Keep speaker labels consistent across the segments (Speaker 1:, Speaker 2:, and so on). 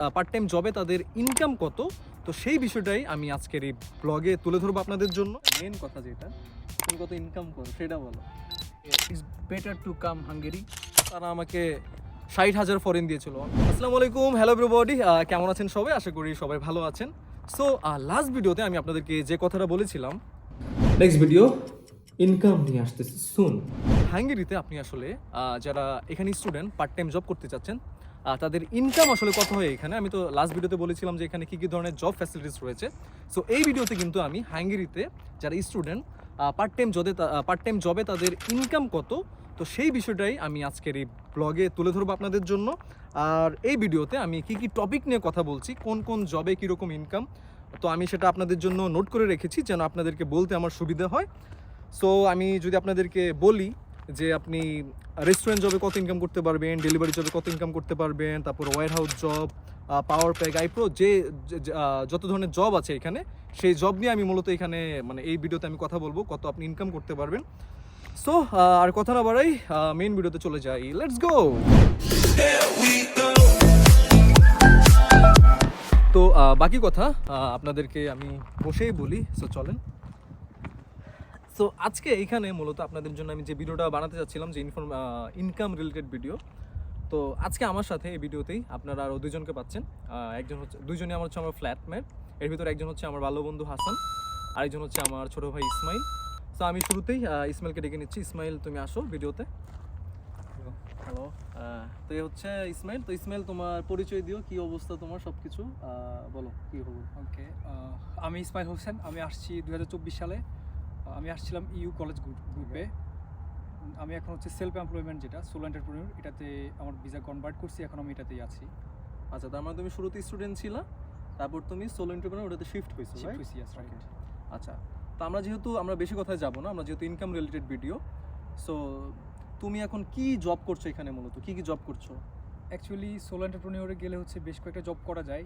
Speaker 1: Part time জবে তাদের income কত? তো সেই বিষয়টাই আমি আজকের এই ব্লগে তুলে ধরবো আপনাদের জন্য। মেন কথা যেটা তুমি কত ইনকাম করো সেটা বলো।
Speaker 2: It's better to come Hungary
Speaker 1: তারা আমাকে ষাট হাজার ফরেন দিয়েছিল। আসসালামু আলাইকুম হ্যালো এভরিবডি কেমন আছেন সবাই? আশা করি সবাই ভালো আছেন। সো লাস্ট ভিডিওতে আমি আপনাদেরকে যে কথাটা বলেছিলাম নেক্সট ভিডিও ইনকাম নিয়ে আসতেছি সুন হাঙ্গেরিতে আপনি আসলে যারা এখানে স্টুডেন্ট পার্ট টাইম জব করতে চাচ্ছেন তাদের ইনকাম আসলে কত হয় এখানে? আমি তো লাস্ট ভিডিওতে বলেছিলাম যে এখানে কী কী ধরনের জব ফ্যাসিলিটিস রয়েছে। সো এই ভিডিওতে কিন্তু আমি হাঙ্গেরিতে যারা স্টুডেন্ট পার্ট টাইম জবে পার্ট টাইম জবে তাদের ইনকাম কত? তো সেই বিষয়টাই আমি আজকের এই ব্লগে তুলে ধরবো আপনাদের জন্য। আর এই ভিডিওতে আমি কি কি টপিক নিয়ে কথা বলছি, কোন কোন জবে কীরকম ইনকাম তো আমি সেটা আপনাদের জন্য নোট করে রেখেছি যেন আপনাদেরকে বলতে আমার সুবিধা হয়। সো আমি যদি আপনাদেরকে বলি যে আপনি রেস্টুরেন্ট জবে কত ইনকাম করতে পারবেন ডেলিভারি জবে কত ইনকাম করতে পারবেন, তারপর warehouse job power pack আইপ্রো যে যত ধরনের জব আছে এখানে, সেই জব নিয়ে আমি মূলত এখানে মানে এই ভিডিওতে আমি কথা বলব, কত আপনি ইনকাম করতে পারবেন। সো আর কথা না বাড়াই মেইন ভিডিওতে চলে যাই। লেটস গো তো বাকি কথা আপনাদেরকে আমি বসেই বলি সো চলেন। সো আজকে এখানে মূলত আপনাদের জন্য আমি যে ভিডিওটা বানাতে চাচ্ছিলাম যে ইনফর্ম ইনকাম রিলেটেড ভিডিও তো আজকে আমার সাথে এই ভিডিওতেই আপনারা আরও দুজনকে পাচ্ছেন। একজন হচ্ছে, দুইজনই আমার হচ্ছে আমার ফ্ল্যাটমেট এর ভিতরে একজন হচ্ছে আমার ভালো বন্ধু হাসান, আরেকজন হচ্ছে আমার ছোট ভাই ইসমাইল। তো আমি শুরুতেই ইসমাইলকে ডেকে নিচ্ছি। ইসমাইল, তুমি আসো ভিডিওতে। হ্যালো তো এই হচ্ছে ইসমাইল। তো ইসমাইল, তোমার পরিচয় দিও, কি অবস্থা তোমার সব কিছু বলো, কি
Speaker 2: ওকে আমি ইসমাইল হোসেন, আমি আসছি দু হাজার চব্বিশ সালে। আমি আসছিলাম ইউ কলেজ গ্রুপে আমি এখন হচ্ছে সেলফ এমপ্লয়মেন্ট যেটা সোলো এন্টারপ্রেনিউর এটাতে আমার ভিসা কনভার্ট করছি এখন আমি এটাতেই আছি।
Speaker 1: আচ্ছা তার মানে তুমি শুরুতে স্টুডেন্ট ছিলা তারপর তুমি সোলো এন্টারপ্রেনার ওটাতে শিফট হয়েছো right?
Speaker 2: হয়েছি.
Speaker 1: আচ্ছা তো আমরা যেহেতু আমরা বেশি কথায় যাব না আমরা যেহেতু ইনকাম রিলেটেড ভিডিও সো তুমি এখন কি জব করছ এখানে মূলত? কি কি জব করছ?
Speaker 2: অ্যাকচুয়ালি সোলো এন্টারপ্রেনিউরে গেলে হচ্ছে বেশ কয়েকটা জব করা যায়।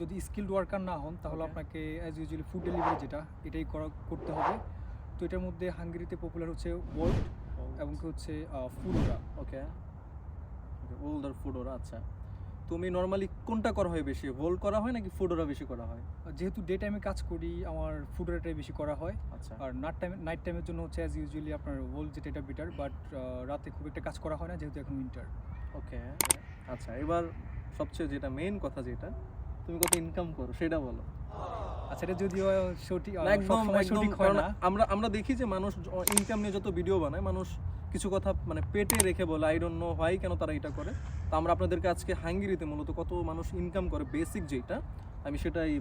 Speaker 2: যদি স্কিল্ড ওয়ার্কার না হন তাহলে আপনাকে অ্যাজ ইউজুয়ালি ফুড ডেলিভারি যেটা এটাই করা করতে হবে। তো এটার মধ্যে হাঙ্গেরিতে পপুলার হচ্ছে ওল্ড এবং কি হচ্ছে ফুডরা।
Speaker 1: ওকে ওল্ডার ফুডোরা আচ্ছা। তুমি নর্মালি কোনটা করা হয় বেশি? হোল্ড করা হয় নাকি ফুডোরা বেশি করা হয়?
Speaker 2: যেহেতু ডে টাইমে কাজ করি আমার ফুডরাটাই বেশি করা হয়।
Speaker 1: আচ্ছা।
Speaker 2: আর নাইট টাইম নাইট টাইমের জন্য হচ্ছে অ্যাজ ইউজুয়ালি আপনার ওল যেটা এটা বেটার বাট রাতে খুব একটা কাজ করা হয় না যেহেতু এখন উইন্টার
Speaker 1: ওকে আচ্ছা এবার সবচেয়ে যেটা মেইন কথা যেটা তুমি কত ইনকাম করো সেটা বলো।
Speaker 2: আচ্ছা এটা যদিও সঠিক
Speaker 1: একদম
Speaker 2: সঠিক হয় না।
Speaker 1: আমরা আমরা দেখি যে মানুষ ইনকাম নিয়ে যত ভিডিও বানায় মানুষ কিছু কথা মানে পেটে রেখে বলে আই ডোন্ট নো হোয়াই কেন তারা এটা করে? তো আমরা আপনাদেরকে আজকে হাঙ্গেরিতে মূলত কত মানুষ ইনকাম করে বেসিক যেটা আমি সেটাই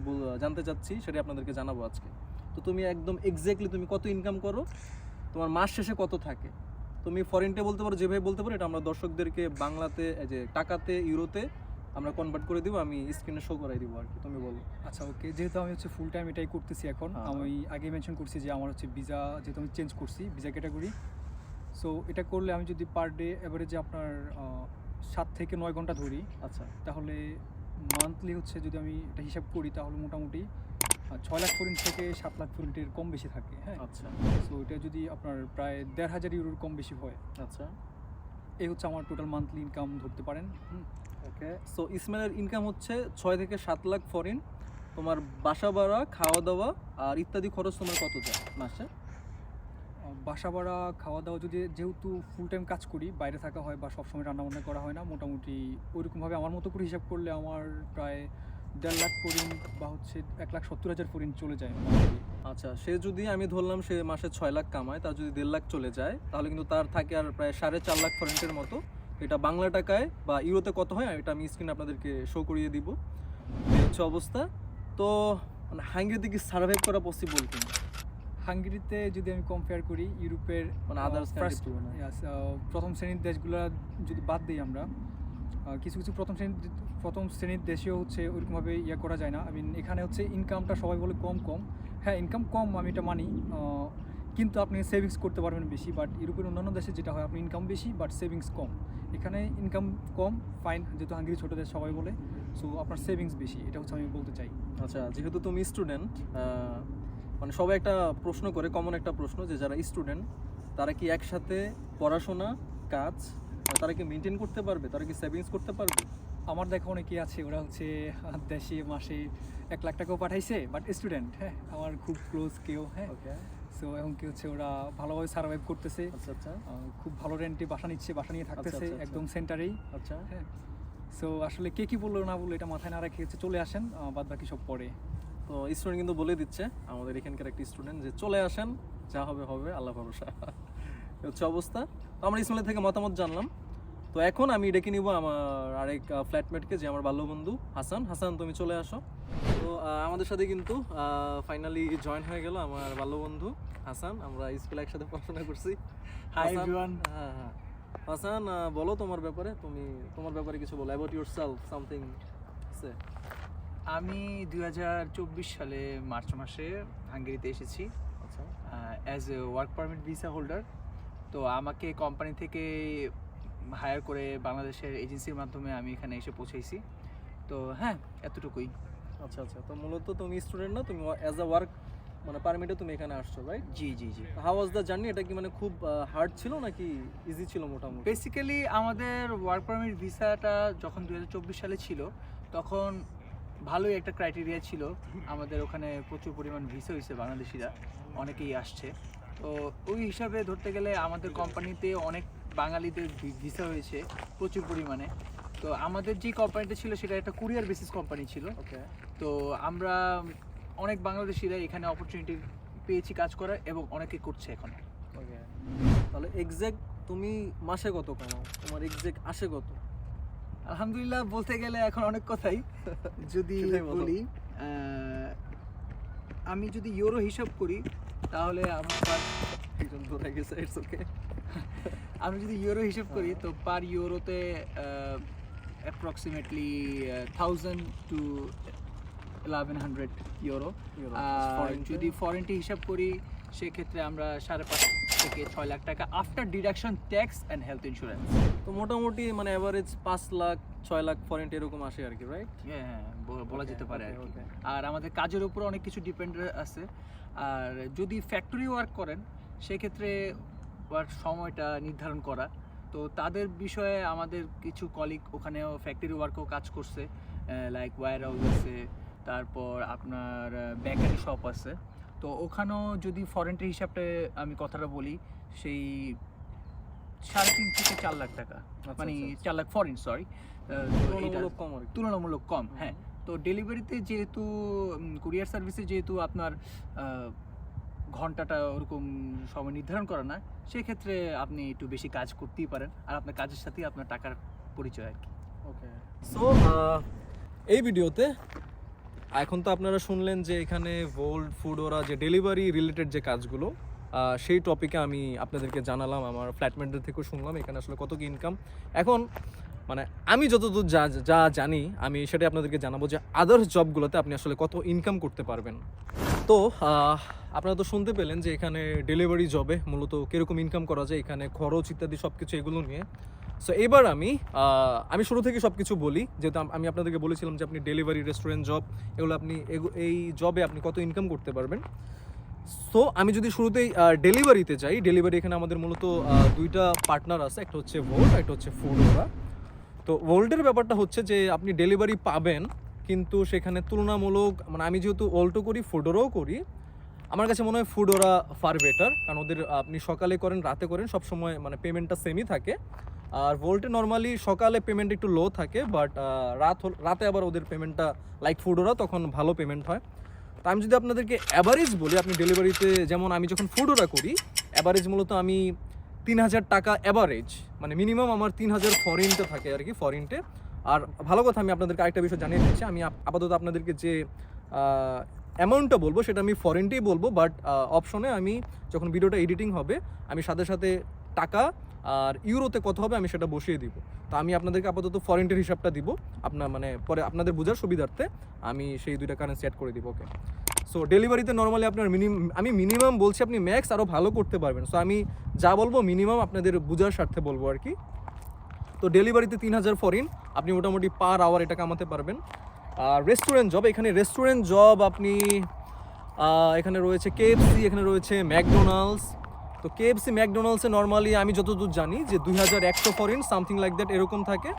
Speaker 1: জানতে চাচ্ছি সেটাই আপনাদেরকে জানাব আজকে। তো তুমি একদম এক্স্যাক্টলি তুমি কত ইনকাম করো? তোমার মাস শেষে কত থাকে? তুমি ফরেনটে বলতে পারো যেভাবে বলতে পারো এটা আমরা দর্শকদেরকে বাংলাতে যে টাকাতে ইউরোতে আমরা কনভার্ট করে দিব আমি স্ক্রিনে শো করাই দিব আর কি তুমি বলো।
Speaker 2: আচ্ছা ওকে যেহেতু আমি হচ্ছে ফুল টাইম এটাই করতেছি এখন
Speaker 1: হ্যাঁ।
Speaker 2: আমি আগে মেনশন করছি যে আমার হচ্ছে ভিসা যেহেতু আমি চেঞ্জ করছি ভিসা ক্যাটাগরি সো এটা করলে আমি যদি পার ডে এভারেজে আপনার সাত থেকে নয় ঘণ্টা ধরি
Speaker 1: আচ্ছা।
Speaker 2: তাহলে মান্থলি হচ্ছে যদি আমি এটা হিসাব করি তাহলে মোটামুটি ছয় লাখ ফরিন থেকে সাত লাখ ফরিনের কম বেশি থাকে হ্যাঁ?
Speaker 1: আচ্ছা।
Speaker 2: সো এটা যদি আপনার প্রায় দেড় হাজার ইউরোর কম বেশি হয়
Speaker 1: আচ্ছা।
Speaker 2: এই হচ্ছে আমার টোটাল মান্থলি ইনকাম ধরতে পারেন হুম।
Speaker 1: ওকে? সো ইসমাইলের ইনকাম হচ্ছে ছয় থেকে সাত লাখ ফরিন তোমার বাসা ভাড়া খাওয়া দাওয়া আর ইত্যাদি খরচ তোমার কত যায় মাসে?
Speaker 2: বাসা ভাড়া খাওয়া দাওয়া যদি যেহেতু ফুল টাইম কাজ করি বাইরে থাকা হয় বা সবসময় রান্নাবান্না করা হয় না মোটামুটি ওইরকমভাবে আমার মতো করে হিসাব করলে আমার প্রায় দেড় লাখ ফরিন বা হচ্ছে এক লাখ সত্তর হাজার ফরিন চলে যায়
Speaker 1: আচ্ছা সে যদি আমি ধরলাম সে মাসে ছয় লাখ কামায় তার যদি দেড় লাখ চলে যায় তাহলে কিন্তু তার থাকে আর প্রায় সাড়ে চার লাখ ফরেন্টের মতো। এটা বাংলা টাকায় বা ইউরোতে কত হয় এটা আমি স্ক্রিনে আপনাদেরকে শো করিয়ে দিব। এই হচ্ছে অবস্থা। তো মানে হাঙ্গেরিতে কি সার্ভাইভ করা পসিবল কিনা?
Speaker 2: হাঙ্গেরিতে যদি আমি কম্পেয়ার করি ইউরোপের
Speaker 1: মানে আদার্স
Speaker 2: yes, আহ, প্রথম শ্রেণির দেশগুলো যদি বাদ দিই আমরা কিছু কিছু প্রথম শ্রেণির প্রথম শ্রেণির দেশেও হচ্ছে ওইরকমভাবে ইয়ে করা যায় না। আই মিন এখানে হচ্ছে ইনকামটা সবাই বলে কম কম। হ্যাঁ ইনকাম কম আমি এটা মানি আহ, কিন্তু আপনি সেভিংস করতে পারবেন বেশি বাট ইউরোপের অন্যান্য দেশে যেটা হয় আপনি ইনকাম বেশি বাট সেভিংস কম। এখানে ইনকাম কম ফাইন যেহেতু হাঙ্গেরি ছোটো দেশ সবাই বলে সো আপনার সেভিংস বেশি এটা হচ্ছে আমি বলতে চাই।
Speaker 1: আচ্ছা যেহেতু তুমি স্টুডেন্ট মানে সবাই একটা প্রশ্ন করে কমন একটা প্রশ্ন যে যারা স্টুডেন্ট তারা কি একসাথে পড়াশোনা কাজ তারা কি মেনটেন করতে পারবে? তারা কি সেভিংস করতে পারবে?
Speaker 2: আমার দেখা অনেকেই আছে ওরা হচ্ছে দেশে মাসে এক লাখ টাকাও পাঠাইছে বাট স্টুডেন্ট হ্যাঁ আমার খুব ক্লোজ কেউ হ্যাঁ।
Speaker 1: ওকে
Speaker 2: সো এখন কি হচ্ছে ওরা ভালোভাবে সার্ভাইভ করতেছে।
Speaker 1: আচ্ছা আচ্ছা।
Speaker 2: খুব ভালো রেন্টে বাসা নিচ্ছে বাসা নিয়ে থাকতেছে
Speaker 1: আচ্ছা, আচ্ছা।
Speaker 2: একদম সেন্টারেই
Speaker 1: আচ্ছা।
Speaker 2: হ্যাঁ। সো আসলে কে কি বলল না বলল এটা মাথায় না রেখে হচ্ছে চলে আসেন বাদ বাকি সব পরে।
Speaker 1: তো স্টুডেন্ট কিন্তু বলে দিচ্ছে আমাদের এখানকার একটি স্টুডেন্ট যে চলে আসেন যা হবে হবে আল্লাহ ভরসা। হচ্ছে অবস্থা। তো আমরা ইসমাইলের থেকে মতামত জানলাম। তো এখন আমি ডেকে নিব আমার আরেক ফ্ল্যাটমেটকে যে আমার বাল্যবন্ধু হাসান। হাসান তুমি চলে আসো। তো আমাদের সাথে কিন্তু ফাইনালি জয়েন হয়ে গেল আমার বাল্যবন্ধু হাসান। আমরা স্কুলে একসাথে পড়াশোনা করছি। হাসান- হ্যাঁ হ্যাঁ। হাসান বলো তোমার ব্যাপারে। তুমি তোমার ব্যাপারে কিছু বলো অ্যাবাউট ইউর সেলফ সামথিং সে
Speaker 3: আমি দু হাজার চব্বিশ সালে মার্চ মাসে হাঙ্গেরিতে এসেছি।
Speaker 1: আচ্ছা।
Speaker 3: As a work permit visa holder তো আমাকে কোম্পানি থেকে হায়ার করে বাংলাদেশের এজেন্সির মাধ্যমে আমি এখানে এসে পৌঁছেছি তো হ্যাঁ এতটুকুই।
Speaker 1: আচ্ছা আচ্ছা। তো মূলত তুমি স্টুডেন্ট না তুমি অ্যাজ আ ওয়ার্ক মানে পারমিটে তুমি এখানে আসছো রাইট
Speaker 3: জি জি জি।
Speaker 1: হাউ ওয়াজ দ্য জার্নি এটা কি মানে খুব হার্ড ছিল নাকি ইজি ছিল মোটামুটি?
Speaker 3: বেসিক্যালি আমাদের ওয়ার্ক পারমিট ভিসাটা যখন দু হাজার চব্বিশ সালে ছিল তখন ভালোই একটা ক্রাইটেরিয়া ছিল। আমাদের ওখানে প্রচুর পরিমাণ ভিসা হয়েছে বাংলাদেশিরা অনেকেই আসছে। তো ওই হিসাবে ধরতে গেলে আমাদের কোম্পানিতে অনেক বাঙালিদের ভিসা হয়েছে প্রচুর পরিমাণে। তো আমাদের যে কোম্পানিটা ছিল সেটা একটা কুরিয়ার বেসিস কোম্পানি ছিল।
Speaker 1: ওকে।
Speaker 3: তো আমরা অনেক বাংলাদেশিরা এখানে অপরচুনিটি পেয়েছি কাজ করার এবং অনেকে করছে এখন।
Speaker 1: ওকে। তাহলে এক্সাক্ট তুমি মাসে কত কামাও? তোমার এক্সাক্ট আসে কত?
Speaker 3: আলহামদুলিল্লাহ বলতে গেলে এখন অনেক কথাই। যদি
Speaker 1: বলি।
Speaker 3: আমি যদি ইউরো হিসাব করি তাহলে আমার
Speaker 1: গেছে ইটস ওকে
Speaker 3: আমি যদি ইউরো হিসাব করি তো per ইউরোতে approximately thousand to eleven hundred euro আর যদি ফরেনটি হিসাব করি সেক্ষেত্রে আমরা সাড়ে পাঁচ থেকে ছয় লাখ টাকা after deduction tax and health insurance
Speaker 1: তো মোটামুটি মানে অ্যাভারেজ পাঁচ লাখ ছয় লাখ ফরেন্ট এরকম আসে আর কি রাইট
Speaker 3: হ্যাঁ হ্যাঁ বলা যেতে পারে আর. আর আমাদের কাজের উপর অনেক কিছু ডিপেন্ড আছে। আর যদি ফ্যাক্টরি ওয়ার্ক করেন সেক্ষেত্রে ওয়ার্ক সময়টা নির্ধারণ করা। তো তাদের বিষয়ে আমাদের কিছু কলিগ ওখানেও ফ্যাক্টরি ওয়ার্কও কাজ করছে লাইক ওয়ার হাউস আছে তারপর আপনার বেকারি শপ আছে। তো ওখানেও যদি ফরেন্টের হিসাবটা আমি কথাটা বলি সেই সাড়ে তিন থেকে চার লাখ টাকা। মানে
Speaker 1: আচ্ছা, আচ্ছা।
Speaker 3: চার লাখ ফরেন সরি
Speaker 1: তুলনামূলক কম
Speaker 3: তুলনামূলক কম হ্যাঁ। তো ডেলিভারিতে যেহেতু কুরিয়ার সার্ভিসে যেহেতু আপনার ঘন্টাটা ওরকম সময় নির্ধারণ করা না সেক্ষেত্রে আপনি একটু বেশি কাজ করতেই পারেন। আর আপনার কাজের সাথেই আপনার টাকার পরিচয় আর কি।
Speaker 1: ওকে সো এই ভিডিওতে এখন তো আপনারা শুনলেন যে এখানে ভোল্ড ফুড ওরা যে ডেলিভারি রিলেটেড যে কাজগুলো সেই টপিকে আমি আপনাদেরকে জানালাম আমার ফ্ল্যাটমেটদের থেকেও শুনলাম এখানে আসলে কত কি ইনকাম এখন মানে আমি যতদূর যা যা জানি আমি সেটাই আপনাদেরকে জানাব যে আদার্স জবগুলোতে আপনি আসলে কত ইনকাম করতে পারবেন। তো আপনারা তো শুনতে পেলেন যে এখানে ডেলিভারি জবে মূলত কীরকম ইনকাম করা যায়, এখানে খরচ ইত্যাদি সব কিছু এগুলো নিয়ে। সো এবার আমি আমি শুরু থেকে সব কিছু বলি, যেহেতু আমি আপনাদেরকে বলেছিলাম যে আপনি ডেলিভারি রেস্টুরেন্ট জব এগুলো আপনি এই জবে আপনি কত ইনকাম করতে পারবেন। সো আমি যদি শুরুতেই ডেলিভারিতে যাই ডেলিভারি এখানে আমাদের মূলত দুইটা পার্টনার আছে, একটা হচ্ছে ভোল্ট একটা হচ্ছে ফুড ওরা। তো ভোল্টের ব্যাপারটা হচ্ছে যে আপনি ডেলিভারি পাবেন, কিন্তু সেখানে তুলনামূলক মানে আমি যেহেতু ওল্টো করি ফুডোরও করি আমার কাছে মনে হয় ফুড ওরা ফার বেটার কারণ ওদের আপনি সকালে করেন, রাতে করেন, সব সময় মানে পেমেন্টটা সেমই থাকে। আর ভোল্টে নর্মালি সকালে পেমেন্ট একটু লো থাকে বাট রাত রাতে আবার ওদের পেমেন্টটা লাইক ফুড ওরা, তখন ভালো পেমেন্ট হয়। তো আমি যদি আপনাদেরকে অ্যাভারেজ বলি, আপনি ডেলিভারিতে যেমন আমি যখন ফুড ওরা করি অ্যাভারেজ মূলত আমি তিন হাজার টাকা অ্যাভারেজ মানে মিনিমাম আমার তিন হাজার ফরেনটে থাকে আর কি ফরেনটে আর ভালো কথা, আমি আপনাদেরকে আরেকটা বিষয় জানিয়ে দিচ্ছি, আমি আপাতত আপনাদেরকে যে অ্যামাউন্টটা বলব, সেটা আমি ফরেনটেই বলব বাট অপশনে আমি যখন ভিডিওটা এডিটিং হবে, আমি সাথে সাথে টাকা আর ইউরোতে কত হবে আমি সেটা বসিয়ে দিব। তো আমি আপনাদেরকে আপাতত ফরেন্টের হিসাবটা দিব, আপনার মানে পরে আপনাদের বোঝার সুবিধার্থে আমি সেই দুইটা কারেন্সি অ্যাড করে দিব ওকে সো ডেলিভারিতে নর্মালি আপনার মিনিমাম আমি মিনিমাম বলছি আপনি ম্যাক্স আরও ভালো করতে পারবেন। সো আমি যা বলব মিনিমাম আপনাদের বোঝার স্বার্থে বলব আর কি। তো ডেলিভারিতে তিন হাজার ফরিন আপনি মোটামুটি পার আওয়ার এটা কামাতে পারবেন। রেস্টুরেন্ট জব এখানে রেস্টুরেন্ট জব আপনি এখানে রয়েছে কেএফসি এখানে রয়েছে ম্যাকডোনাল্ডস তো কেএফসি ম্যাকডোনাল্ডসে নর্মালি আমি যতদূর জানি যে দুই হাজার একশো ফরিন সামথিং লাইক দ্যাট এরকম থাকে।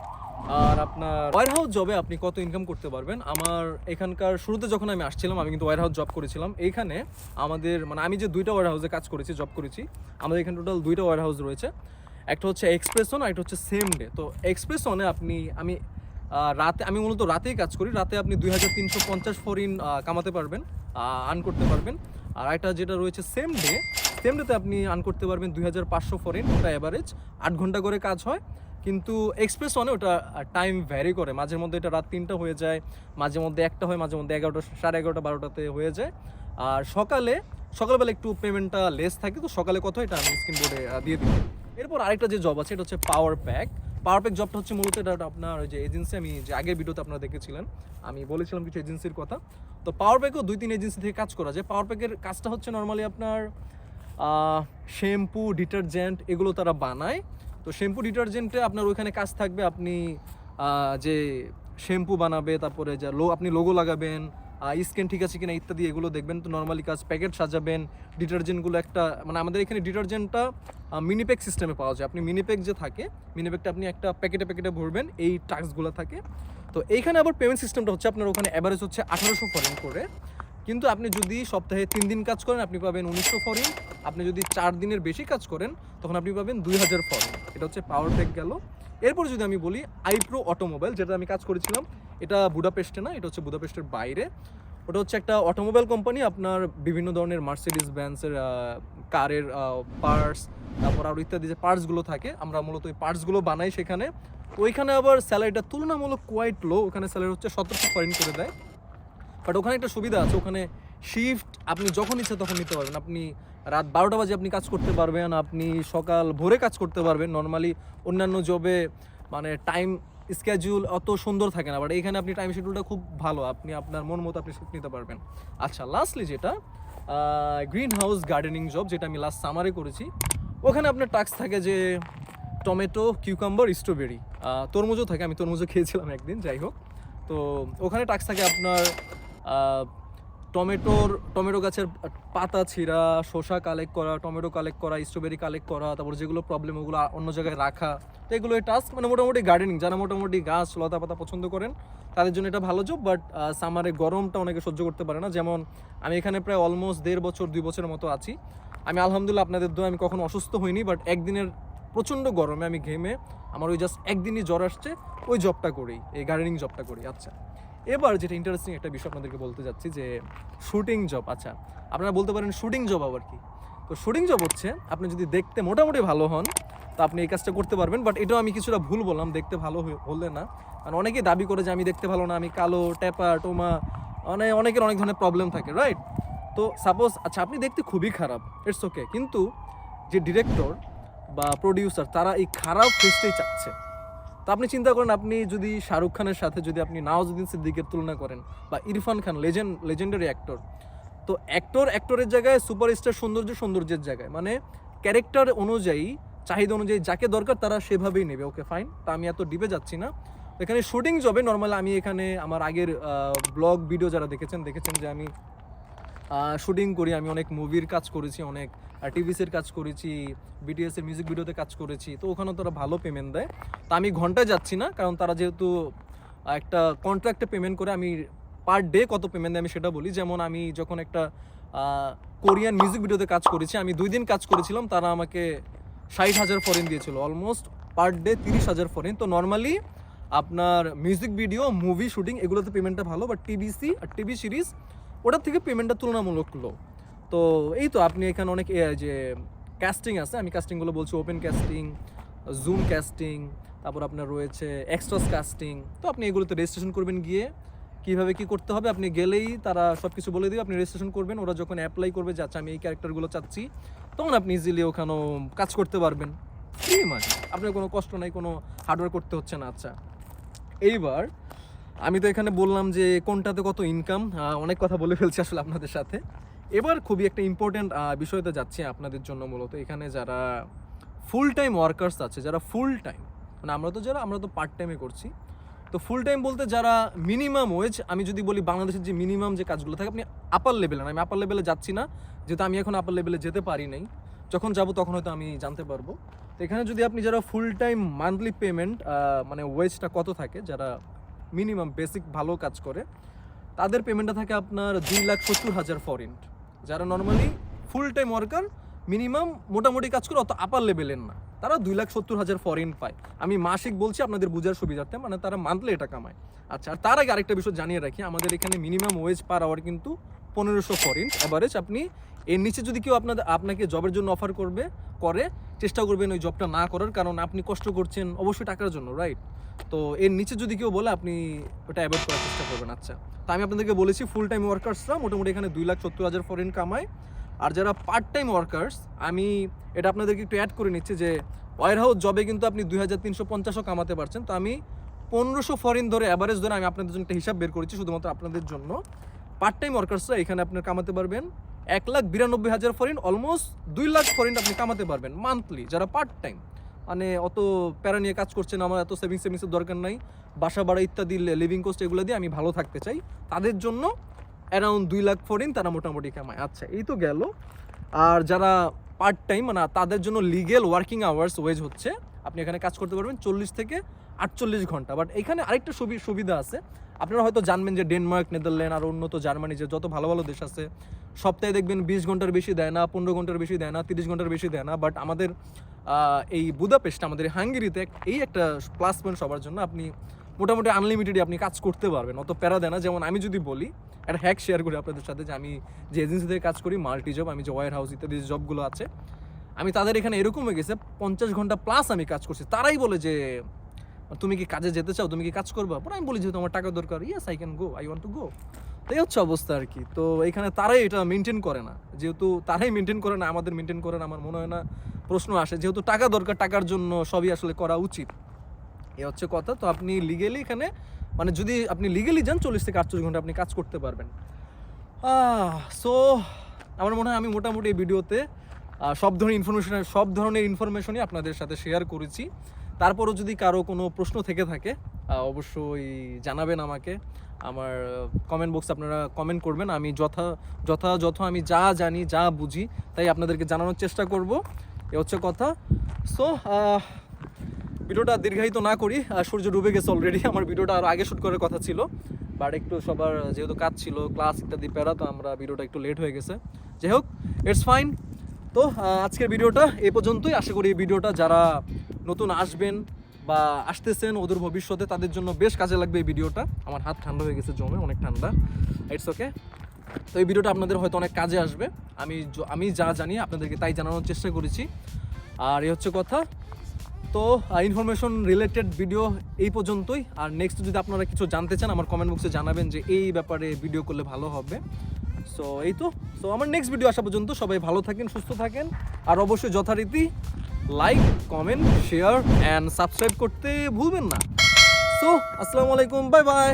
Speaker 1: আর আপনার ওয়ার হাউস জবে আপনি কত ইনকাম করতে পারবেন? আমার এখানকার শুরুতে যখন আমি আসছিলাম, আমি কিন্তু ওয়ার হাউস জব করেছিলাম। এইখানে আমাদের মানে আমি যে দুইটা ওয়ার হাউসে কাজ করেছি জব করেছি, আমাদের এখানে টোটাল দুইটা ওয়ার হাউস রয়েছে। একটা হচ্ছে এক্সপ্রেসন আর একটা হচ্ছে সেম ডে তো এক্সপ্রেসনে আপনি, আমি রাতে, আমি মূলত রাতেই কাজ করি। রাতে আপনি দুই হাজার তিনশো পঞ্চাশ ফরিন কামাতে পারবেন আর্ন করতে পারবেন। আর একটা যেটা রয়েছে সেম ডে সেম ডেতে আপনি আর্ন করতে পারবেন দুই হাজার পাঁচশো ফরেন, ওটা অ্যাভারেজ আট ঘণ্টা করে কাজ হয়, কিন্তু এক্সপ্রেস ওয়ানে ওটা টাইম ভ্যারি করে। মাঝে মধ্যে এটা রাত তিনটা হয়ে যায়, মাঝে মধ্যে একটা হয়, মাঝে মধ্যে এগারোটা, সাড়ে এগারোটা, বারোটাতে হয়ে যায়। আর সকালে, সকালবেলা একটু পেমেন্টটা লেস থাকে, তো সকালে কত এটা আমি স্ক্রিন বোর্ডে দিয়ে দিই। এরপর আরেকটা যে জব আছে, এটা হচ্ছে পাওয়ার প্যাক পাওয়ার প্যাক জবটা হচ্ছে মূলত এটা আপনার যে এজেন্সি আমি যে আগের ভিডিওতে আপনারা দেখেছিলেন, আমি বলেছিলাম কিছু এজেন্সির কথা। তো পাওয়ার প্যাকও দুই তিন এজেন্সি থেকে কাজ করা যায়। পাওয়ার প্যাকের কাজটা হচ্ছে নর্মালি আপনার শ্যাম্পু ডিটারজেন্ট এগুলো তারা বানায়। তো শ্যাম্পু ডিটারজেন্টে আপনার ওইখানে কাজ থাকবে। আপনি যে শ্যাম্পু বানাবে, তারপরে যা লো, আপনি লোগো লাগাবেন স্কিন ঠিক আছে কিনা ইত্যাদি, এগুলো দেখবেন। তো নর্মালি কাজ প্যাকেট সাজাবেন ডিটারজেন্টগুলো একটা মানে আমাদের এখানে ডিটারজেন্টটা মিনিপ্যাক সিস্টেমে পাওয়া যায়। আপনি মিনিপ্যাক যে থাকে মিনিপ্যাকটা আপনি একটা প্যাকেটে প্যাকেটে ভরবেন, এই টাস্কগুলো থাকে। তো এইখানে আবার পেমেন্ট সিস্টেমটা হচ্ছে আপনার ওখানে অ্যাভারেজ হচ্ছে আঠারোশো ফরেন করে। কিন্তু আপনি যদি সপ্তাহে তিন দিন কাজ করেন, আপনি পাবেন উনিশশো ফরেন আপনি যদি চার দিনের বেশি কাজ করেন, তখন আপনি পাবেন দুই হাজার ফরেন এটা হচ্ছে পাওয়ার ব্যাক গেল। এরপর যদি আমি বলি আইপ্রো অটোমোবাইল, যেটা আমি কাজ করেছিলাম, এটা বুদাপেস্টে না, এটা হচ্ছে বুদাপেস্টের বাইরে। ওটা হচ্ছে একটা অটোমোবাইল কোম্পানি, আপনার বিভিন্ন ধরনের মার্সিডিস ব্যান্সের কারের পার্টস তারপর আরও ইত্যাদি যে পার্টসগুলো থাকে, আমরা মূলত ওই পার্টসগুলো বানাই সেখানে। ওইখানে আবার স্যালারিটা তুলনামূলক কোয়াইট লো ওখানে স্যালারি হচ্ছে সতেরোশো ফরেন করে দেয়। বাট ওখানে একটা সুবিধা আছে, ওখানে শিফট আপনি যখন ইচ্ছা তখন নিতে পারবেন। আপনি রাত বারোটা বাজে আপনি কাজ করতে পারবেন, আপনি সকাল ভোরে কাজ করতে পারবেন। নর্মালি অন্যান্য জবে মানে টাইম স্কেজুল অত সুন্দর থাকে না বাট এখানে আপনি টাইম শিডিউলটা খুব ভালো। আপনি আপনার মন মতো আপনি শিফট নিতে পারবেন। আচ্ছা লাস্টলি যেটা গ্রিন হাউস গার্ডেনিং জব যেটা আমি লাস্ট সামারে করেছি, ওখানে আপনার টাস্ক থাকে যে টমেটো কিউকাম্বার স্ট্রবেরি তরমুজও থাকে, আমি তরমুজও খেয়েছিলাম একদিন, যাই হোক। তো ওখানে টাক্স থাকে আপনার টমেটোর, টমেটো গাছের পাতা, ছিঁড়া, শসা কালেক্ট করা, টমেটো কালেক্ট করা স্ট্রবেরি কালেক্ট করা, তারপর যেগুলো প্রবলেম ওগুলো অন্য জায়গায় রাখা, তো এগুলো টাস্ক মানে মোটামুটি গার্ডেনিং যারা মোটামুটি গাছ, লতা পাতা পছন্দ করেন, তাদের জন্য এটা ভালো জব বাট সামারে গরমটা অনেকে সহ্য করতে পারে না। যেমন আমি এখানে প্রায় অলমোস্ট দেড় বছর, দুই বছরের মতো আছি। আমি আলহামদুলিল্লাহ আপনাদের দোয়া, আমি কখনো অসুস্থ হইনি বাট একদিনের প্রচণ্ড গরমে আমি ঘেমে আমার ওই জাস্ট একদিনই জ্বর আসছে, ওই জবটা করি, এই গার্ডেনিং জবটা করি আচ্ছা। এবার যেটা ইন্টারেস্টিং একটা বিষয় আপনাদেরকে বলতে যাচ্ছি যে শুটিং জব আচ্ছা আপনারা বলতে পারেন শুটিং জব আবার কি? তো শুটিং জব হচ্ছে, আপনি যদি দেখতে মোটামুটি ভালো হন, তো আপনি এই কাজটা করতে পারবেন বাট এটাও আমি কিছুটা ভুল বললাম, দেখতে ভালো হলে না। কারণ অনেকেই দাবি করে যে আমি দেখতে ভালো না, আমি কালো, ট্যাপা, টোমা মানে অনেকের অনেক ধরনের প্রবলেম থাকে রাইট তো সাপোজ আচ্ছা আপনি দেখতে খুবই খারাপ ইটস ওকে কিন্তু যে ডিরেক্টর বা প্রডিউসার তারা এই খারাপ ফেসটাই চাচ্ছে। তো আপনি চিন্তা করেন, আপনি যদি শাহরুখ খানের সাথে যদি আপনি নওয়াজুদ্দিন সিদ্দিকের তুলনা করেন বা Irfan Khan legend legendary actor তো অ্যাক্টর অ্যাক্টরের জায়গায় সুপারস্টার সৌন্দর্য সৌন্দর্যের জায়গায় মানে ক্যারেক্টার অনুযায়ী, চাহিদা অনুযায়ী যাকে দরকার তারা সেভাবেই নেবে ওকে ফাইন তা আমি এত ডিপে যাচ্ছি না। এখানে শুটিং জবে নর্মালি আমি এখানে আমার আগের ব্লগ ভিডিও যারা দেখেছেন দেখেছেন যে আমি শুটিং করি, আমি অনেক মুভির কাজ করেছি, অনেক টিভিসের কাজ করেছি বিটিএস এর মিউজিক ভিডিওতে কাজ করেছি, তো ওখানেও তারা ভালো পেমেন্ট দেয়। তা আমি ঘন্টায় যাচ্ছি না, কারণ তারা যেহেতু একটা কন্ট্রাক্টে পেমেন্ট করে, আমি পার ডে কত পেমেন্ট দেয় আমি সেটা বলি। যেমন আমি যখন একটা কোরিয়ান মিউজিক ভিডিওতে কাজ করেছি, আমি দুই দিন কাজ করেছিলাম, তারা আমাকে ষাট হাজার ফরেন দিয়েছিল অলমোস্ট পার ডে তিরিশ হাজার ফরেন তো নর্মালি আপনার মিউজিক ভিডিও মুভি শুটিং এগুলোতে পেমেন্টটা ভালো বাট টিভিসি আর টিভি সিরিজ ওটার থেকে পেমেন্টটা তুলনামূলক লো তো এই তো আপনি এখানে অনেক যে ক্যাস্টিং আছে, আমি কাস্টিংগুলো বলছি ওপেন ক্যাস্টিং জুম ক্যাস্টিং তারপর আপনার রয়েছে এক্সট্রাস কাস্টিং তো আপনি এগুলোতে রেজিস্ট্রেশন করবেন গিয়ে, কীভাবে কি করতে হবে, আপনি গেলেই তারা সব কিছু বলে দিবে, আপনি রেজিস্ট্রেশন করবেন, ওরা যখন অ্যাপ্লাই করবে, যে আচ্ছা আমি এই ক্যারেক্টারগুলো চাচ্ছি, তখন আপনি ইজিলি ওখানেও কাজ করতে পারবেন। ফ্রি মানে আপনার কোনো কষ্ট নাই, কোনো হার্ডওয়ার্ক করতে হচ্ছে না আচ্ছা। এইবার আমি তো এখানে বললাম যে কোনটাতে কত ইনকাম অনেক কথা বলে ফেলছি আসলে আপনাদের সাথে। এবার খুবই একটা ইম্পর্ট্যান্ট বিষয়তে যাচ্ছি আপনাদের জন্য মূলত এখানে যারা ফুল টাইম ওয়ার্কার্স আছে, যারা ফুল টাইম মানে আমরা তো যারা, আমরা তো পার্ট টাইমে করছি। তো ফুল টাইম বলতে যারা মিনিমাম ওয়েজ আমি যদি বলি বাংলাদেশের যে মিনিমাম যে কাজগুলো থাকে, আপনি আপার লেভেলে আমি আপার লেভেলে যাচ্ছি না, যেহেতু আমি এখন আপার লেভেলে যেতে পারি নাই। যখন যাব তখন হয়তো আমি জানতে পারব। তো এখানে যদি আপনি যারা ফুল টাইম মান্থলি পেমেন্ট মানে ওয়েজটা কত থাকে, যারা মিনিমাম বেসিক ভালো কাজ করে। তাদের পেমেন্টটা থাকে আপনার দুই লাখ সত্তর হাজার ফরেন্ট যারা normally full time worker minimum মোটামুটি কাজ করে অত আপার লেভেলের না। তারা দুই লাখ সত্তর হাজার ফরেন্ট পায়। আমি মাসিক বলছি আপনাদের বোঝার সুবিধার্থে মানে তারা মান্থলি এটা কামায়। আচ্ছা আর তার আগে আরেকটা বিষয় জানিয়ে রাখি, আমাদের এখানে মিনিমাম ওয়েজ পার আওয়ার কিন্তু পনেরোশো ফরেন্ট অ্যাভারেজ আপনি এর নিচে যদি কেউ আপনাদের, আপনাকে জবের জন্য অফার করবে, করে, চেষ্টা করবেন ওই জবটা না করার, কারণ আপনি কষ্ট করছেন অবশ্যই টাকার জন্য রাইট তো এর নিচে যদি কেউ বলে, আপনি ওটা অ্যাভয়েড করার চেষ্টা করবেন আচ্ছা। তো আমি আপনাদেরকে বলেছি ফুল টাইম ওয়ার্কার্সরা মোটামুটি এখানে দুই লাখ সত্তর হাজার ফরেন কামায়। আর যারা পার্ট টাইম ওয়ার্কার্স আমি এটা আপনাদেরকে একটু অ্যাড করে নিচ্ছি যে ওয়ার হাউস জবে কিন্তু আপনি দুই হাজার তিনশো পঞ্চাশও কামাতে পারছেন। তো আমি পনেরোশো ফরেন ধরে অ্যাভারেজ ধরে আমি আপনাদের জন্য একটা হিসাব বের করেছি, শুধুমাত্র আপনাদের জন্য। পার্ট টাইম ওয়ার্কার্সরা এখানে আপনার কামাতে পারবেন। এক লাখ বিরানব্বই হাজার ফরেন অলমোস্ট দুই লাখ ফরেন আপনি কামাতে পারবেন মান্থলি যারা পার্ট টাইম মানে অত প্যারা নিয়ে কাজ করছেন আমার এত সেভিংস সেভিংসের দরকার নাই। বাসা ভাড়া ইত্যাদি লিভিং কস্ট এগুলো দিয়ে আমি ভালো থাকতে চাই। তাদের জন্য অ্যারাউন্ড দুই লাখ ফরেন তারা মোটামুটি কামায়। আচ্ছা এই তো গেল। আর যারা পার্ট টাইম মানে তাদের জন্য লিগেল ওয়ার্কিং আওয়ার্স ওয়েজ হচ্ছে, আপনি এখানে কাজ করতে পারবেন চল্লিশ থেকে আটচল্লিশ ঘণ্টা। বাট এখানে আরেকটা সুবি- সুবিধা আছে। আপনারা হয়তো জানবেন যে ডেনমার্ক, নেদারল্যান্ড আর উন্নত জার্মানি যে যত ভালো ভালো দেশ আছে, সপ্তাহে দেখবেন বিশ ঘণ্টার বেশি দেয় না, পনেরো ঘণ্টার বেশি দেয় না, তিরিশ ঘণ্টার বেশি দেয় না। বাট আমাদের এই বুদাপেস্ট, আমাদের হাঙ্গেরিতে এই একটা প্লাস পয়েন্ট সবার জন্য আপনি মোটামুটি আনলিমিটেডই আপনি কাজ করতে পারবেন। অত প্যারা দেয় না। যেমন আমি যদি বলি, একটা হ্যাক শেয়ার করি আপনাদের সাথে যে আমি যে এজেন্সি থেকে কাজ করি মাল্টি জব আমি যে ওয়ার হাউস ইত্যাদি যে জবগুলো আছে, আমি তাদের এখানে এরকম হয়ে গেছে, পঞ্চাশ ঘণ্টা প্লাস আমি কাজ করছি। তারাই বলে যে তুমি কি কাজে যেতে চাও? তুমি কি কাজ করবা? পরে আমি বলি যেহেতু আমার টাকা দরকার। Yes I can go I want to go তাই হচ্ছে অবস্থা আর কি। তো এখানে তারাই এটা মেনটেন করে না। যেহেতু তারাই মেনটেন করে না, আমাদের মেনটেন করে না, আমার মনে হয় না প্রশ্ন আসে। যেহেতু টাকা দরকার, টাকার জন্য সবই আসলে করা উচিত। এ হচ্ছে কথা। তো আপনি লিগেলি এখানে মানে যদি আপনি লিগেলি যান, চল্লিশ থেকে আটচল্লিশ ঘণ্টা আপনি কাজ করতে পারবেন। সো আমার মনে হয় আমি মোটামুটি এই ভিডিওতে সব ধরনের ইনফরমেশন সব ধরনের ইনফরমেশনই আপনাদের সাথে শেয়ার করেছি। তারপরও যদি কারও কোনো প্রশ্ন থেকে থাকে অবশ্যই জানাবেন আমাকে। আমার কমেন্ট বক্সে আপনারা কমেন্ট করবেন। আমি যথা যথাযথ আমি যা জানি, যা বুঝি, তাই আপনাদেরকে জানানোর চেষ্টা করব। এ হচ্ছে কথা। সো ভিডিওটা দীর্ঘায়িত না করি সূর্য ডুবে গেছে অলরেডি আমার ভিডিওটা আরও আগে শ্যুট করার কথা ছিল বাট একটু সবার যেহেতু কাজ ছিল ক্লাস ইত্যাদি প্যারা, তো আমরা ভিডিওটা একটু লেট হয়ে গেছে। যাই হোক ইটস ফাইন তো আজকের ভিডিওটা এ পর্যন্তই। আশা করি এই ভিডিওটা যারা নতুন আসবেন বা আসতেছেন ওদের ভবিষ্যতে, তাদের জন্য বেশ কাজে লাগবে এই ভিডিওটা। আমার হাত ঠান্ডা হয়ে গেছে জমে, অনেক ঠান্ডা। ইটস ওকে তো এই ভিডিওটা আপনাদের হয়তো অনেক কাজে আসবে। আমি আমি যা জানি আপনাদেরকে তাই জানানোর চেষ্টা করেছি। আর এই হচ্ছে কথা। তো ইনফরমেশন রিলেটেড ভিডিও এই পর্যন্তই। আর নেক্সট যদি আপনারা কিছু জানতে চান, আমার কমেন্ট বক্সে জানাবেন যে এই ব্যাপারে ভিডিও করলে ভালো হবে। সো এই তো। সো আমার নেক্সট ভিডিও আসা পর্যন্ত সবাই ভালো থাকেন, সুস্থ থাকেন। আর অবশ্যই যথারীতি like comment share and subscribe করতে ভুলবেন না। সো আসসালামু আলাইকুম বাই বাই